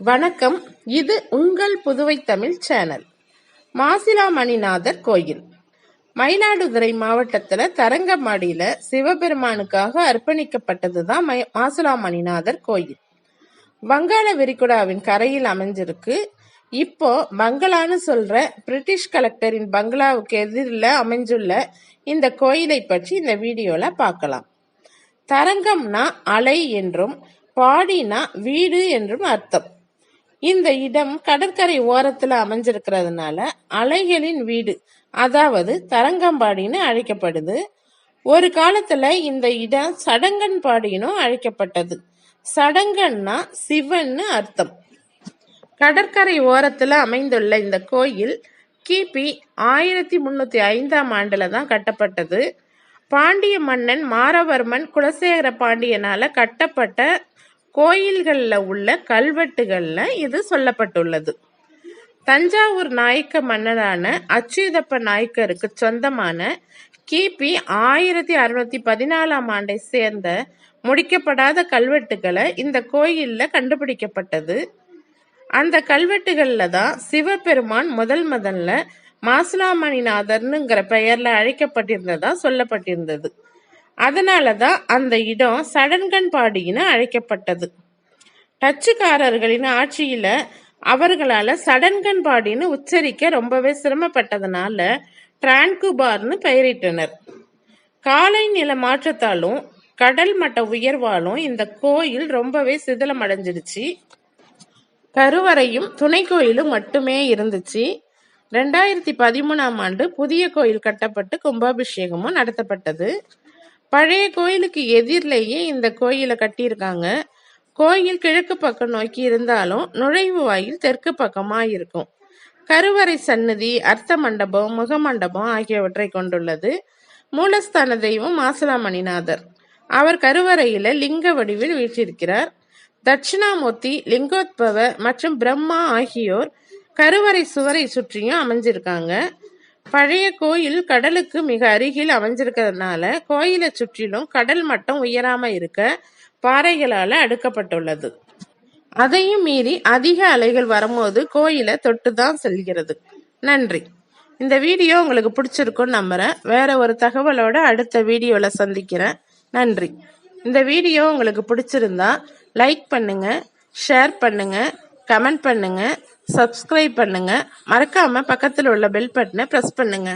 வணக்கம். இது உங்கள் புதுவை தமிழ் சேனல். மாசிலாமணிநாதர் கோயில். மயிலாடுதுறை மாவட்டத்துல தரங்கம்பாடியில சிவபெருமானுக்காக அர்ப்பணிக்கப்பட்டது தான் மாசிலாமணிநாதர் கோயில். வங்காள விரிகுடாவின் கரையில் அமைஞ்சிருக்கு. இப்போ பங்களான்னு சொல்ற பிரிட்டிஷ் கலெக்டரின் பங்களாவுக்கு எதிரில் அமைஞ்சுள்ள இந்த கோயிலை பற்றி இந்த வீடியோல பார்க்கலாம். தரங்கம்னா அலை என்றும் பாடினா வீடு என்றும் அர்த்தம். இந்த இடம் கடற்கரை ஓரத்துல அமைஞ்சிருக்கிறதுனால அலைகளின் வீடு அதாவது தரங்கம்பாடின்னு அழைக்கப்படுது. ஒரு காலத்துல இந்த இடம் சடங்கன்பாடினும் அழைக்கப்பட்டது. சடங்கன்னா சிவன்னு அர்த்தம். கடற்கரை ஓரத்துல அமைந்துள்ள இந்த கோயில் கிபி ஆயிரத்தி முன்னூத்தி ஐந்தாம் ஆண்டுல தான் கட்டப்பட்டது. பாண்டிய மன்னன் மாரவர்மன் குலசேகர பாண்டியனால கட்டப்பட்ட கோயில்களில் உள்ள கல்வெட்டுகளில் இது சொல்லப்பட்டுள்ளது. தஞ்சாவூர் நாயக்க மன்னரான அச்சுதப்ப நாயக்கருக்கு சொந்தமான கிபி ஆயிரத்தி அறுநூத்தி பதினாலாம் ஆண்டை சேர்ந்த முடிக்கப்படாத கல்வெட்டுகளை இந்த கோயிலில் கண்டுபிடிக்கப்பட்டது. அந்த கல்வெட்டுகளில் தான் சிவபெருமான் முதல் முதல்ல மாசுலாமணிநாதர்னுங்கிற பெயரில் அழைக்கப்பட்டிருந்ததா சொல்லப்பட்டிருந்தது. அதனால தான் அந்த இடம் சடன்கன்பாடின்னு அழைக்கப்பட்டது. டச்சுக்காரர்களின் ஆட்சியில அவர்களால சடன்கன்பாடின்னு உச்சரிக்க ரொம்பவே சிரமப்பட்டதுனால டிரான்குபார்னு பெயரிட்டனர். காலை நில மாற்றத்தாலும் கடல் மட்ட உயர்வாலும் இந்த கோயில் ரொம்பவே சிதிலம் அடைஞ்சிடுச்சு. கருவறையும் துணை கோயிலும் மட்டுமே இருந்துச்சு. ரெண்டாயிரத்தி பதிமூணாம் ஆண்டு புதிய கோயில் கட்டப்பட்டு கும்பாபிஷேகமும் நடத்தப்பட்டது. பழைய கோயிலுக்கு எதிரிலேயே இந்த கோயிலை கட்டியிருக்காங்க. கோயில் கிழக்கு பக்கம் நோக்கி இருந்தாலும் நுழைவு வாயில் தெற்கு பக்கமா இருக்கும். கருவறை சன்னதி அர்த்த மண்டபம் முகமண்டபம் ஆகியவற்றை கொண்டுள்ளது. மூலஸ்தான தெய்வம் மாசலாமணிநாதர் அவர் கருவறையில லிங்க வடிவில் வீற்றிருக்கிறார். தட்சிணாமூர்த்தி லிங்கோத்பவ மற்றும் பிரம்மா ஆகியோர் கருவறை சுவரை சுற்றியும் அமைஞ்சிருக்காங்க. பழைய கோயில் கடலுக்கு மிக அருகில் அமைஞ்சிருக்கிறதுனால கோயிலை சுற்றிலும் கடல் மட்டம் உயராம இருக்க பாறைகளால அடுக்கப்பட்டுள்ளது. அதையும் மீறி அதிக அலைகள் வரும்போது கோயிலை தொட்டு தான் செல்கிறது. நன்றி. இந்த வீடியோ உங்களுக்கு பிடிச்சிருக்குன்னு நம்புறேன். வேற ஒரு தகவலோட அடுத்த வீடியோவில் சந்திக்கிறேன். நன்றி. இந்த வீடியோ உங்களுக்கு பிடிச்சிருந்தா லைக் பண்ணுங்க ஷேர் பண்ணுங்க கமெண்ட் பண்ணுங்க. சப்ஸ்கிரைப் பண்ணுங்க. மறக்காம பக்கத்தில் உள்ள பெல் பட்டனை ப்ரெஸ் பண்ணுங்க.